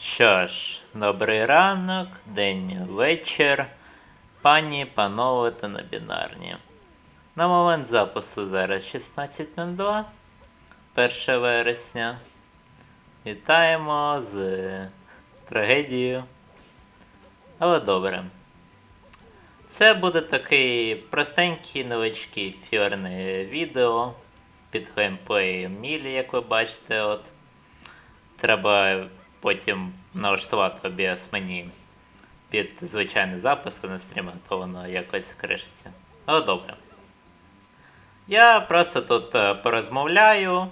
Що ж, добрий ранок, день, вечір, пані, панове та небінарні. На момент запису зараз 16.02, 1 вересня. Вітаємо з трагедією. Але добре. Це буде такий простенький невеличкий фіорне відео під геймплеєм Мілі, як ви бачите. От. Треба потім налаштувати OBS мені під звичайний запис, а не то воно якось кришиться. Але добре. Я просто тут е, порозмовляю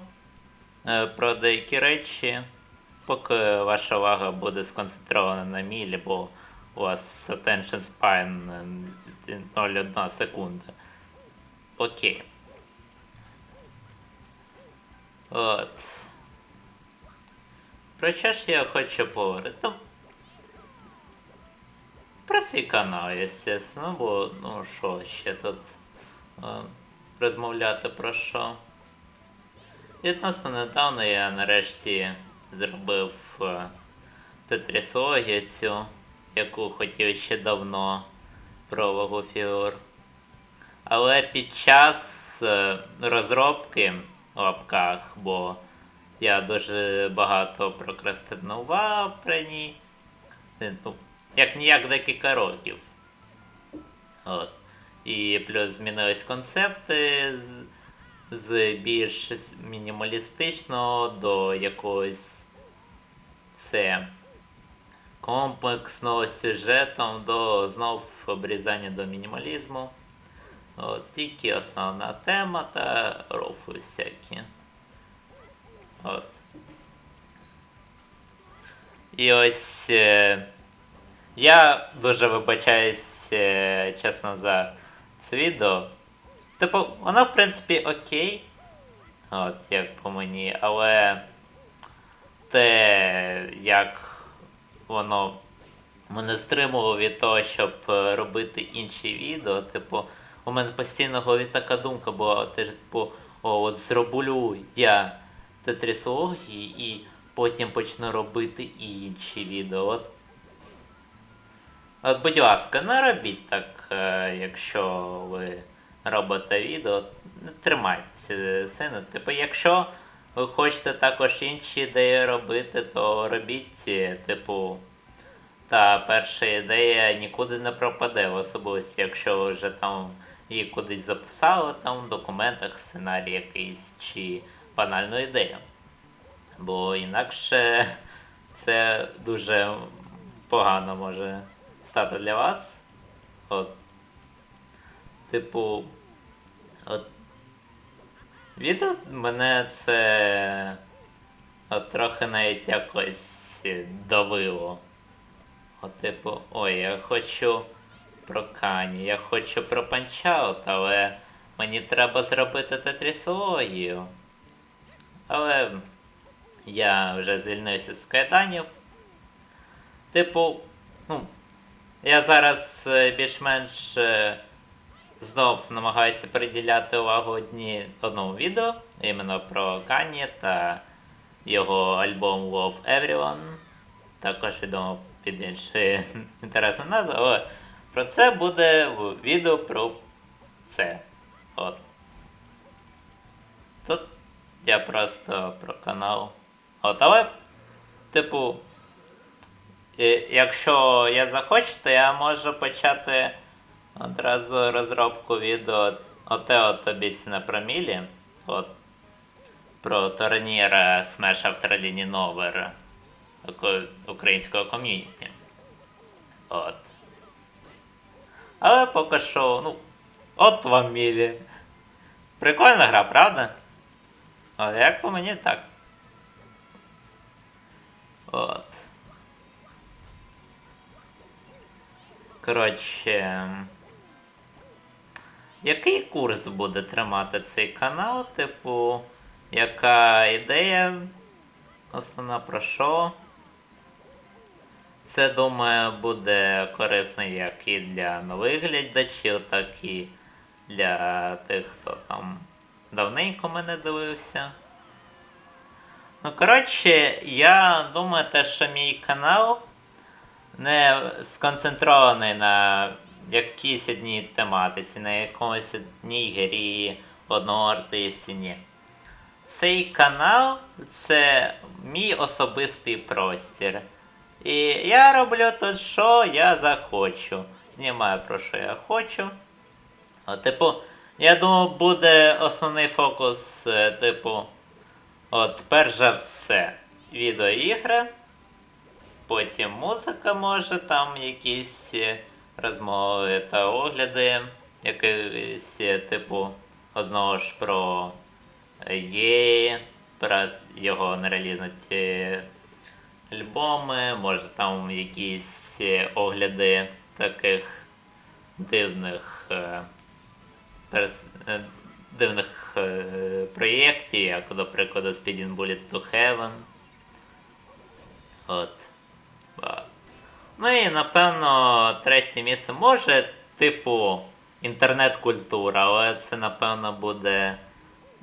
е, про деякі речі, поки ваша увага буде сконцентрована на мілі, бо у вас attention span е, 0,1 секунда. Окей. От. Про що ж я хочу поговорити? Про свій канал, естественно, бо ну що ще тут е, розмовляти про що. Відносно недавно я нарешті зробив е, тетрісологію цю, яку хотів ще давно про вагу фігур. Але під час е, розробки в лапках, бо я дуже багато прокрастинував при ній. Е, Ну, як ніяк декілька років. От. І плюс змінились концепти з, з більш мінімалістичного до якогось це комплексного сюжетом до знов обрізання до мінімалізму. От, тільки основна тема та рофи всякі. От. І ось е, я дуже вибачаюсь, е, чесно, за це відео. Типу, воно, в принципі, окей. От, як по мені, але те, як воно мене стримувало від того, щоб е, робити інші відео. Типу, у мене постійно в голові така думка була, типу, о, от зроблю я тетрісології і потім почну робити інші відео. От, от будь ласка, не робіть так, е, якщо ви робите відео, не тримайтеся сильно. Типу, якщо ви хочете також інші ідеї робити, то робіть, типу. Та перша ідея нікуди не пропаде, в особливості, якщо ви вже там її кудись записали, там в документах сценарій якийсь чи банальну ідею. Бо інакше це дуже погано може стати для вас. От. Типу, от відео мене це от, трохи навіть якось давило. От, типу, ой, я хочу про Кані, я хочу про панчаут, але мені треба зробити тетрісологію. Але я вже звільнився з кайданів. Типу, ну, я зараз е, більш-менш е, знов намагаюся приділяти увагу одні, одному відео, іменно про Кані та його альбом Love Everyone. Також відомо під іншою інтересною назвою, але про це буде відео про це. От. Тут я просто про канал. От, але, типу, якщо я захочу, то я можу почати одразу розробку відео оте от обіцяне про Мілі. От. Про турнір Smash Австраліні Новер українського ком'юніті. От. Але поки що, ну, от вам Мілі. Прикольна гра, правда? От, як по мені, так. От. Коротше. Який курс буде тримати цей канал? Типу, яка ідея? Основна про що? Це, думаю, буде корисно як і для нових глядачів, так і для тих, хто там давненько мене дивився. Ну, коротше, я думаю, те, що мій канал не сконцентрований на якійсь одній тематиці, на якомусь одній грі, одного артисті. Цей канал це мій особистий простір. І я роблю тут, що я захочу. Знімаю про що я хочу. О, типу, я думаю, буде основний фокус, е, типу, от, перш за все, відеоігри. Потім музика може, там якісь е, розмови та огляди, якісь, е, типу, одного ж про є, про його нерелізниці альбоми, може там якісь огляди таких дивних перс- е, дивних е, проєктів, як, до прикладу, Speeding Bullet to Heaven. От. Ну і напевно третє місце може, типу, інтернет-культура, але це, напевно, буде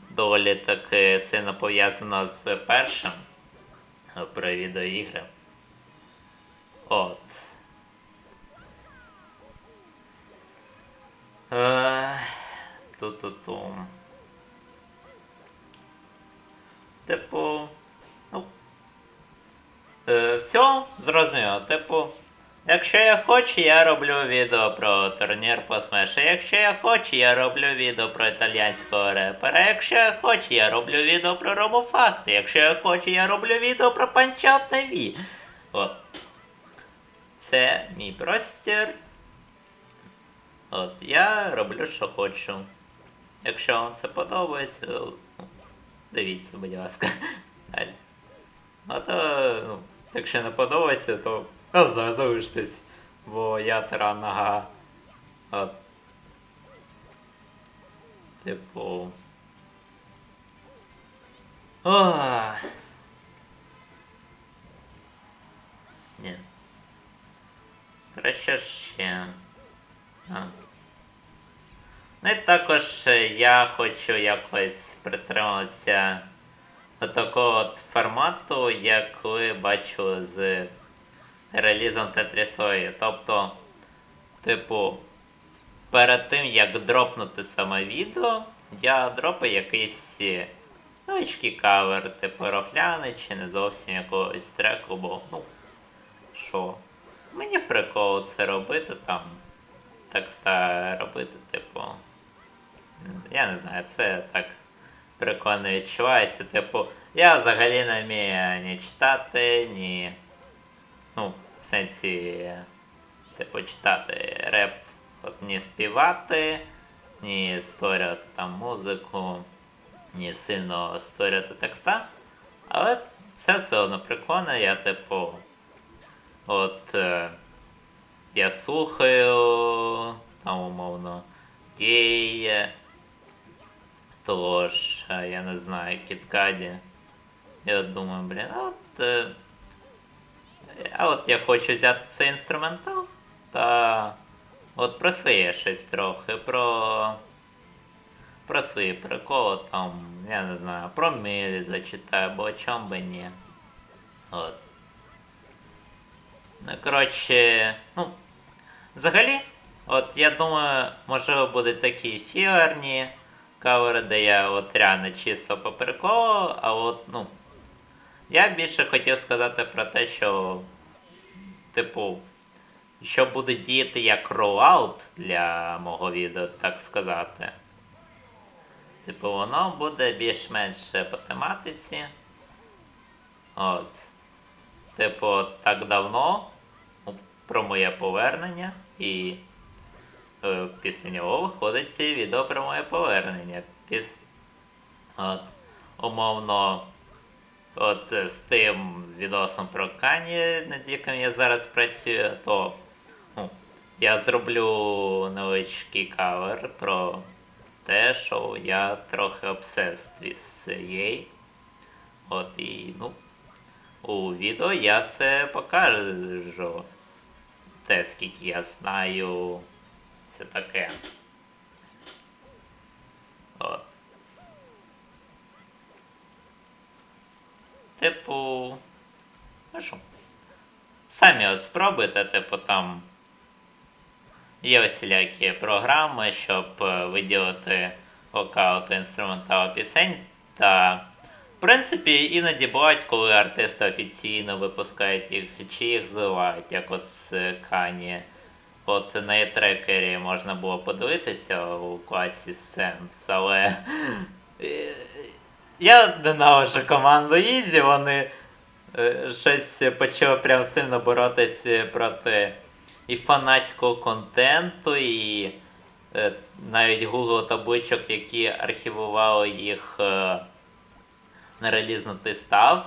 доволі таки сильно пов'язано з першим е, про відеоігри. От. Е, Ту-ту-ту. Типу. Ну. Е, все, зрозуміло. Типу, якщо я хочу, я роблю відео про турнір по смеші. Якщо я хочу, я роблю відео про італійського репера. Якщо я хочу, я роблю відео про робофакти. Якщо я хочу, я роблю відео про панчаут TV. От. Це мій простір. От, я роблю, що хочу. Якщо вам це подобається, ну, дивіться, будь ласка. Далі. Ну то, ну, якщо не подобається, то ну, за- бо я тиран нога. От. Типу. Ох. Ні. Що ще? А. Ну і також е, я хочу якось притримуватися до такого от формату, як ви бачили з релізом Тетрісої. Тобто, типу, перед тим як дропнути саме відео, я дропаю якийсь е, невеличкий кавер, типу рофляни чи не зовсім якогось треку, бо, ну, що, мені прикол це робити там. Так робити, типу. Я не знаю, це так прикольно відчувається. Типу, я взагалі не вмію ні читати, ні. Ну, в сенсі, типу, читати реп, от ні співати, ні створювати там музику, ні сильно створювати текста. Але це все одно прикольно, я, типу, от. Е, я слухаю, там умовно, є, тож, я не знаю, кіткаді. Я думаю, блін, от. е, А от я хочу взяти цей інструментал та от про своє щось трохи, про. Про свої приколи там, я не знаю, про милі зачитаю, бо чом би ні. От. Ну, коротше, ну, взагалі, от я думаю, можливо, будуть такі філерні кавери, де я от реально чисто по а от, ну. Я більше хотів сказати про те, що, типу, що буде діяти як ролаут для мого відео, так сказати. Типу, воно буде більш-менш по тематиці. От. Типу, так давно ну, про моє повернення і після нього виходить відео про моє повернення. Піс... От, умовно, от е, з тим відосом про Кані, над яким я зараз працюю, то ну, я зроблю невеличкий кавер про те, що я трохи обсеств із їй. От і, ну. У відео я це покажу. Те, скільки я знаю, це таке. От. типу. Ну що? Самі от спробуйте, типу, там є всілякі програми, щоб е, виділити вокал інструментал пісень. Та, в принципі, іноді бувають, коли артисти офіційно випускають їх, чи їх зливають, як от з Кані. От на e-трекері можна було подивитися у вкладці Sense, але я ненавиджу команду Ізі, вони е, щось почали прям сильно боротися проти і фанатського контенту, і е, навіть Google табличок, які архівували їх е, на релізнутий став.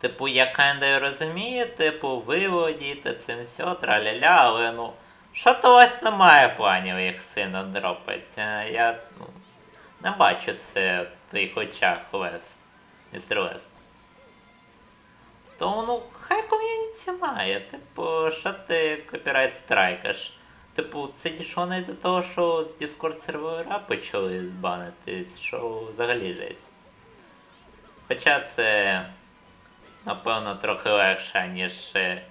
Типу, я kinda розумію, типу, ви цим все, траля-ля, але ну. Що то у немає планів їх сильно дропати? Я ну, не бачу це в твоїх очах, Лес. Містер Лес. Тому ну, хай ком'юніті має. Типу, що ти копірайт страйкаш? Типу, це дійшло навіть до того, що Discord сервера почали банити, що взагалі жесть. Хоча це, напевно, трохи легше, ніж е,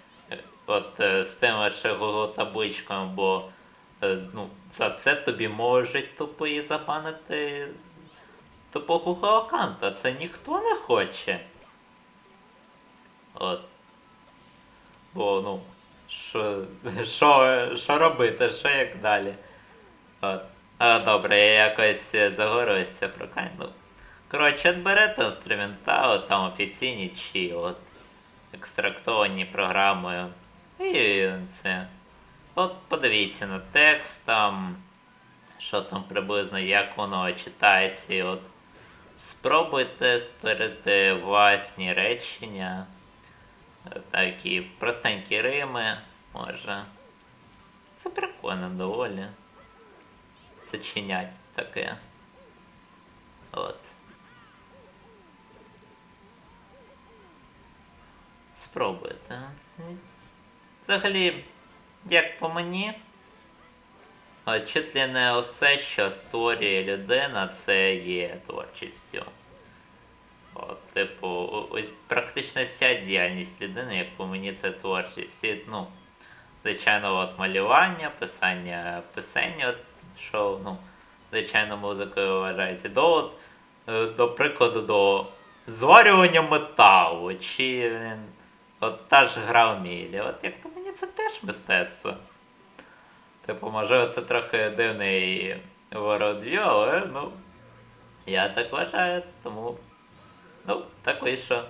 от е, з тим Google табличками, бо е, ну, за це тобі можуть тупо і забанити тупо Google аккаунт, а це ніхто не хоче. От. Бо, ну, що, що, що робити, що як далі? От. А, добре, я якось е, загорився про. Ну, коротше, от берете інструментал, там офіційні чи от екстрактовані програмою. І це. От подивіться на текст там, що там приблизно, як воно читається. І от спробуйте створити власні речення. Такі простенькі рими, може. Це прикольно доволі. Сочинять таке. От. Спробуйте. Взагалі, як по мені, чуть не усе, що створює людина, це є творчістю. От, типу, ось практично вся діяльність людини, як по мені, це творчість. І, ну, звичайно, от малювання, писання писень, от, що, ну, звичайно, музикою вважається. До, от, е, до прикладу, до зварювання металу, чи от та ж гра в мілі. От як по мені, це теж мистецтво. Типу, можливо, це трохи дивний вородв'ю, але ну. Я так вважаю, тому. Ну, так вийшло.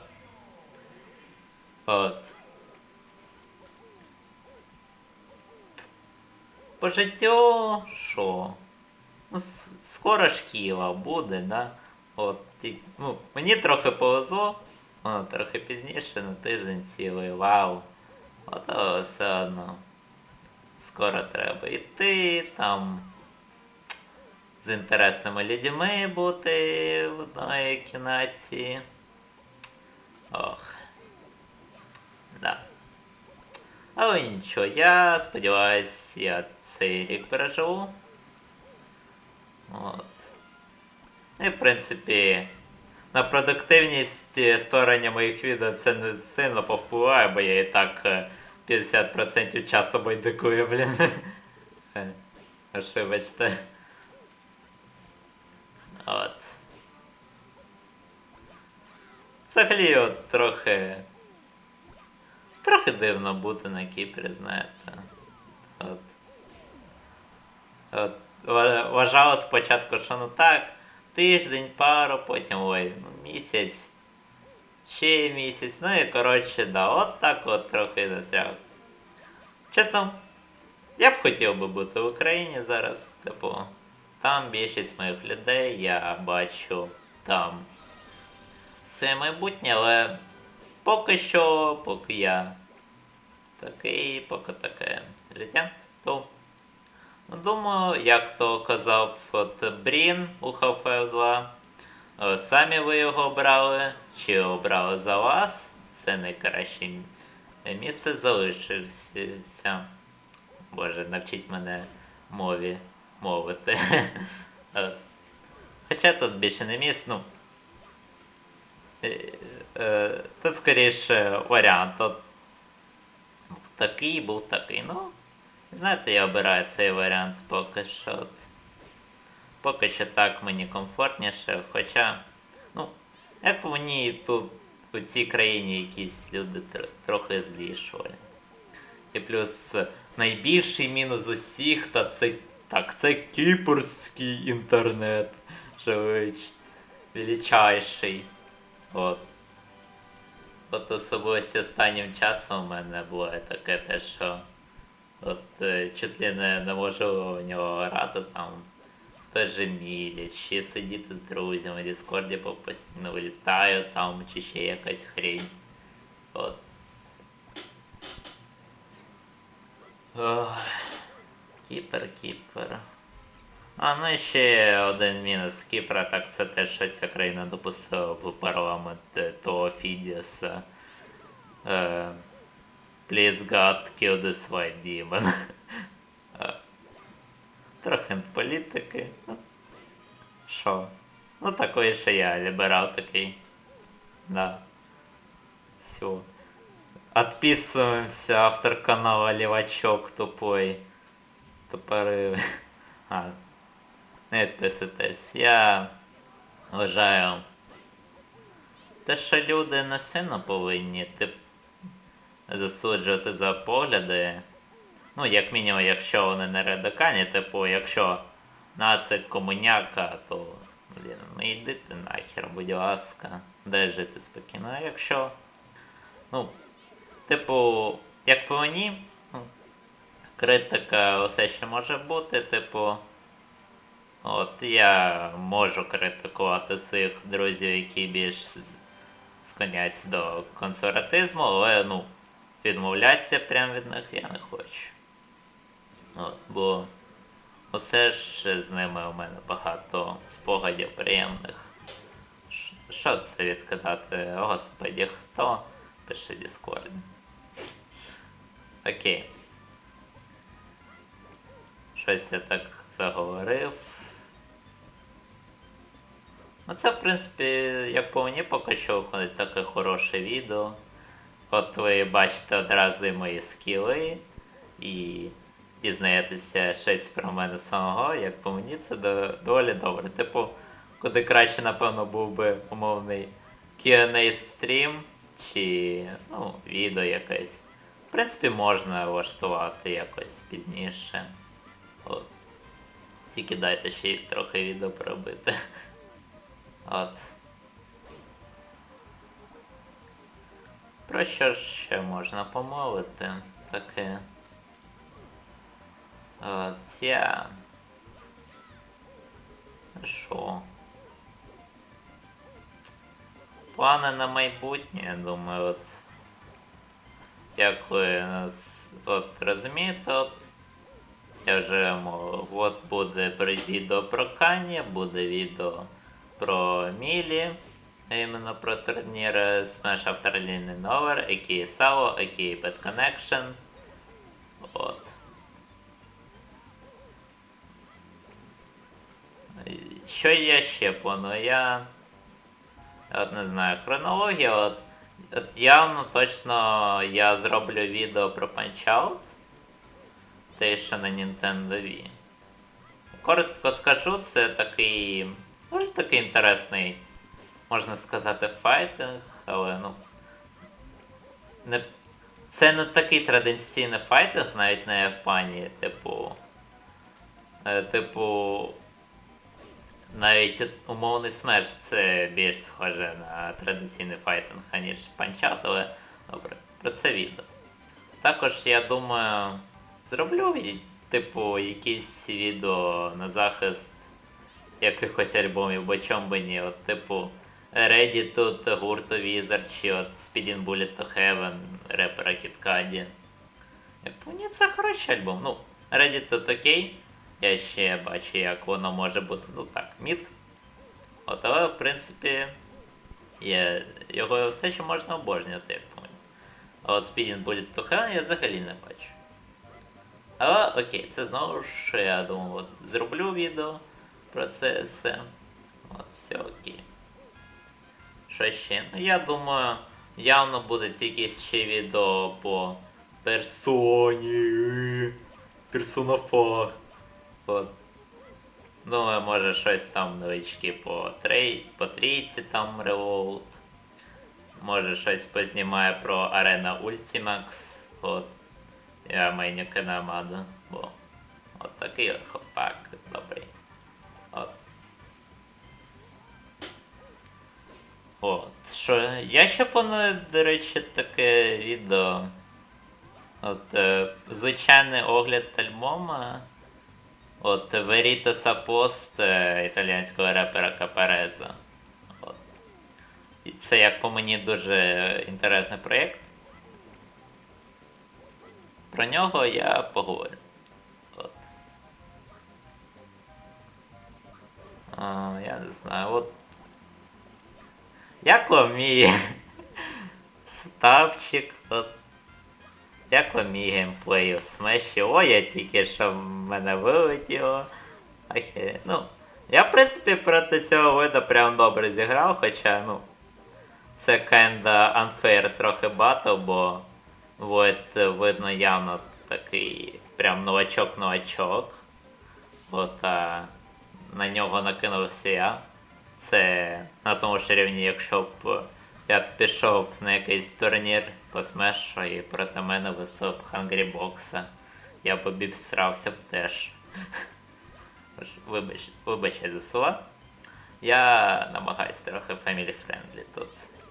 От. По життю що? Ну, скоро шкіла буде, да? От, ну, мені трохи повезло, воно трохи пізніше, на тиждень цілий, вау. От але все одно. Скоро треба йти там. З інтересними людьми бути в одній кімнаті. Ох. Да. Але нічого, я сподіваюсь, я цей рік переживу. От. І, в принципі, на продуктивність е, створення моїх відео це не сильно повпливає, бо я і так е, 50% часу байдикую, блін. Е, Аж. От. Взагалі, от трохи. Трохи дивно бути на Кіпрі, знаєте. От. От. ва- Вважала спочатку, що ну так, тиждень, пару, потім ой, місяць, ще місяць, ну і коротше, да, от так от трохи застряг. Чесно, я б хотів би бути в Україні зараз, типу, там більшість моїх людей, я бачу там своє майбутнє, але поки що, поки я такий, поки таке життя, то думаю, як то казав от Брін у Half-Life 2, е, самі ви його обрали, чи обрали за вас, це найкраще місце залишився. Боже, навчіть мене мові мовити. Е, Хоча тут більше не міст, ну. Е, е, Тут скоріше варіант. От, такий, був такий. Ну, знаєте, я обираю цей варіант поки що. От. Поки що так мені комфортніше, хоча, ну, як мені тут у цій країні якісь люди тр- трохи злішували. І плюс найбільший мінус усіх, та це так, це кіпрський інтернет. Що вич- величайший. От. От особливості останнім часом у мене було таке те, що от е, чуть ли не, не можу в нього грати там той же мілі, чи сидіти з друзями в Діскорді, постійно вилітаю там, чи ще якась хрень. От. Ох, Кіпер, кіпер. А ну і ще один мінус Кіпра, так це те, що ця країна допустила в парламент того Фідіса. Е, Please God, kill this white demon. Трохи політики. Ну, Що? Ну такої, що я ліберал такий. Да. Все. Отписываемся, автор канала Левачок тупой. Тупорили. А, не відписуйтесь. Я вважаю. Те, що люди не сильно повинні тип, засуджувати за погляди. Ну, як мінімум, якщо вони не радикальні, типу, якщо нацик комуняка, то блін, ну йдите нахер, будь ласка, де жити спокійно. А якщо. Ну, типу, як по мені, ну, критика усе ще може бути, типу. От я можу критикувати своїх друзів, які більш склоняються до консерватизму, але ну, відмовлятися прямо від них я не хочу. От, бо усе ж з ними у мене багато спогадів приємних. Що це відкидати? Господі, хто пише Discord? Окей. Щось я так заговорив. Ну це, в принципі, як по мені поки що виходить таке хороше відео. От ви бачите одразу мої скіли і дізнаєтеся щось про мене самого, як по мені це доволі добре. Типу, куди краще, напевно, був би умовний Q&A стрім чи ну, відео якесь. В принципі, можна влаштувати якось пізніше. От. Тільки дайте ще й трохи відео поробити. От. Про що ж ще можна помовити? Таке. От я. Що? Плани на майбутнє, я думаю, от. Як нас от розумієте, от. Я вже мов, от буде відео про Кані, буде відео про Мілі, іменно про турнір Smash After Leaning Over, який SAO, який Bad Connection. От. Що я ще планую? Я от не знаю, хронологія, от, от явно точно я зроблю відео про Punch-Out. Те, що на Nintendo Wii. Коротко скажу, це такий. Дуже такий інтересний, можна сказати, файтинг, але ну. Не, це не такий традиційний файтинг, навіть на Японії, типу. Е, типу. Навіть умовний смерч це більш схоже на традиційний файтинг, аніж панчат, але добре, про це відео. Також я думаю, зроблю типу якісь відео на захист якихось альбомів, бо чом би ні. От, типу, Ready тут гурту Wizard, чи от Speeding Bullet to Heaven репера. Як по мені це хороший альбом. Ну, Ready тут окей. Я ще бачу, як воно може бути. Ну так, мід. От, але в принципі. Є, його все ще можна обожнювати, як по мені. А от Speeding Bullet to Heaven я взагалі не бачу. Але окей, це знову ж я думаю, от зроблю відео про це все. От все окей. Що ще? Ну я думаю, явно будуть якісь ще відео по персоні. Персонафаг. От. Думаю, може щось там новички по трей, по трійці там револт. Може щось познімає про Арена Ultimax. От. Я мені Канамада. Бо. От такий от хлопак добрий. От. Що, я ще планую, до речі, таке відео. От, е, звичайний огляд альбома. От Veritas Post е, італійського репера Капареза. От. І це, як по мені, дуже інтересний проєкт. Про нього я поговорю. От. А, я не знаю, от. Як вам мій стапчик? От. Як вам мій геймплей у смеші? О, я тільки що в мене вилетіло. Ахе. Ну, я, в принципі, проти цього вида прям добре зіграв, хоча, ну. Це kinda unfair трохи батл, бо Войт видно явно такий прям новачок-новачок. От а на нього накинувся я. Це на тому ж рівні, якщо б я пішов на якийсь турнір по смешу і проти мене виступ Box, я б обісрався б теж. Вибач, вибачай за слова. Я намагаюсь трохи family friendly тут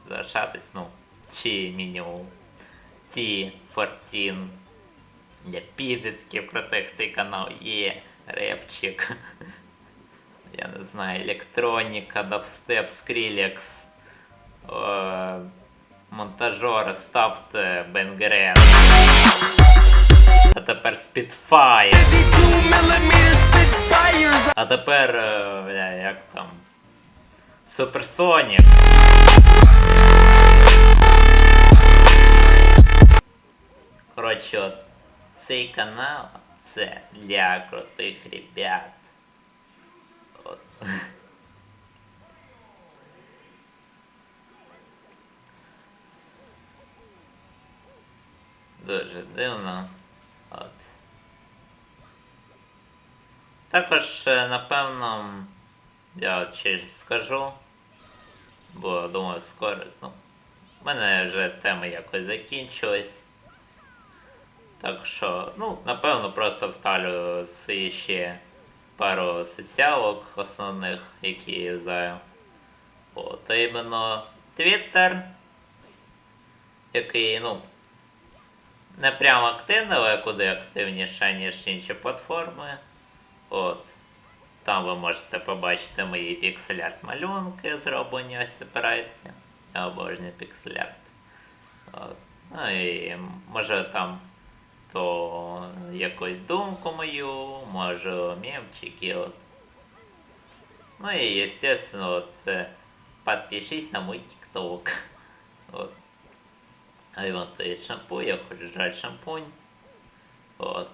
залишатись, ну, чи мінімум. Ті 14 для підлітків крутих цей канал є репчик. Я не знаю, електроніка, дабстеп, скрілекс, е, ставте Бенгрен. А тепер Spitfire. 52 millimeter Spitfires. А тепер, е, бля, як там? Суперсонік. Коротше, цей канал це для крутих ребят. Дуже дивно. От. Також, е, напевно, я от скажу, бо думаю, скоро, ну, в мене вже теми якось закінчились. Так що, ну, напевно, просто вставлю свої ще пару соціалок основних, які я юзаю. От, а іменно Twitter, який, ну, не прямо активний, але куди активніше, ніж інші платформи. От. Там ви можете побачити мої піксель-арт малюнки, зроблені ось проєкті. Я обожнюю піксель-арт. Ну і може там то якусь думку мою, може мемчики. От. Ну и, естественно, вот, э, подпишись на мой ТикТок. Вот. А вот и шампунь, я хочу жрать шампунь. От.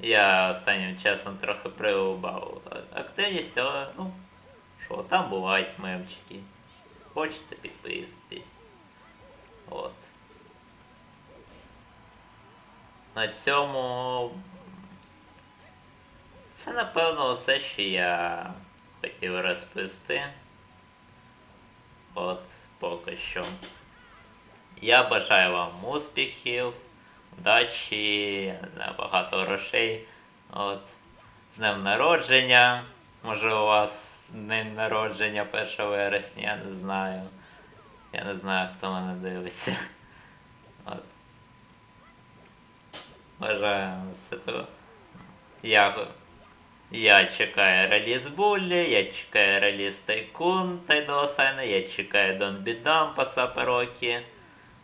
Я останнім часом трохи приубав активність, але ну, що, там бувають мемчики. Хочете підписуйтесь. От. На цьому. Це напевно все, що я хотів розповісти. От, поки що. Я бажаю вам успіхів, удачі, не знаю, багато грошей. От. З днем народження. Може у вас день народження 1 вересня, я не знаю. Я не знаю, хто мене дивиться. От. Бажаю того. Я, я чекаю реліз Буллі, я чекаю реліз Тайкун Тайдосайна, я чекаю Дон Бідам по Саперокі,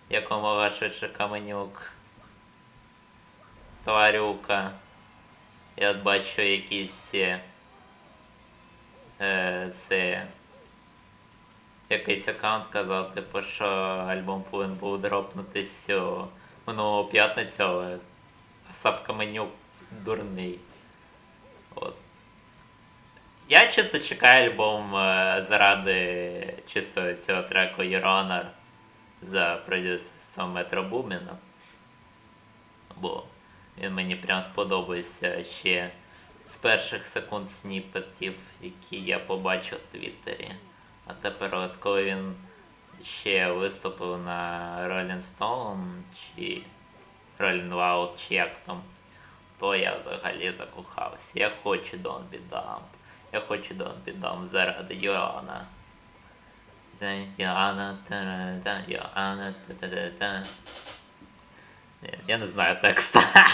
якомога швидше Каменюк. Тварюка. Я бачу якісь. е, це. Якийсь аккаунт казав, типу, що альбом повинен був дропнутись о, минулого п'ятницю, але Сап Каменюк дурний. От. Я чисто чекаю альбом е, заради чисто цього треку Your Honor за продюсерством Метро Буміна. Бо він мені прям сподобався ще з перших секунд сніпетів, які я побачив в Твіттері. А тепер, от коли він ще виступив на Rolling Stone чи Loud, чи там, то я взагалі закохався. Я хочу Be Dumb. Я хочу Be Dumb заради Йоанна. Йоанна. Я не знаю текста.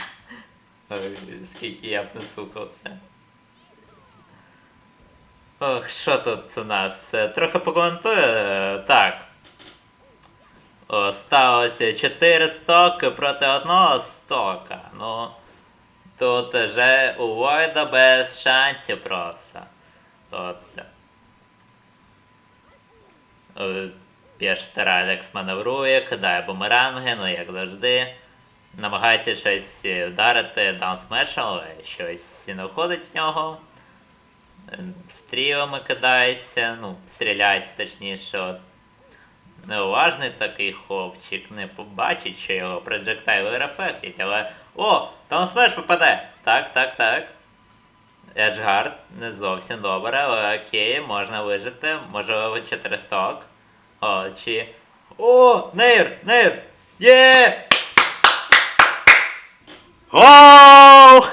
Скільки я б не слухав це. Ох, що тут у нас? Е, Трохи покоментую. Е, Так. О, сталося 4 стоки проти одного стока. Ну. Тут вже у Войда без шансів просто. От. Е, П'єштер Алекс маневрує, кидає бумеранги, ну як завжди. Намагається щось вдарити даунсмеш, але щось не виходить в нього. Е, Стрілами кидається, ну, стріляється точніше. От. Неуважний такий хлопчик, не побачить, що його проджектайли рефектять, але. О! Даунсмеш попаде! Так, так, так. Еджгард не зовсім добре, але окей, можна вижити. Можливо, 400 ок. О, чи. О! Нейр! Нейр! Є! Оу!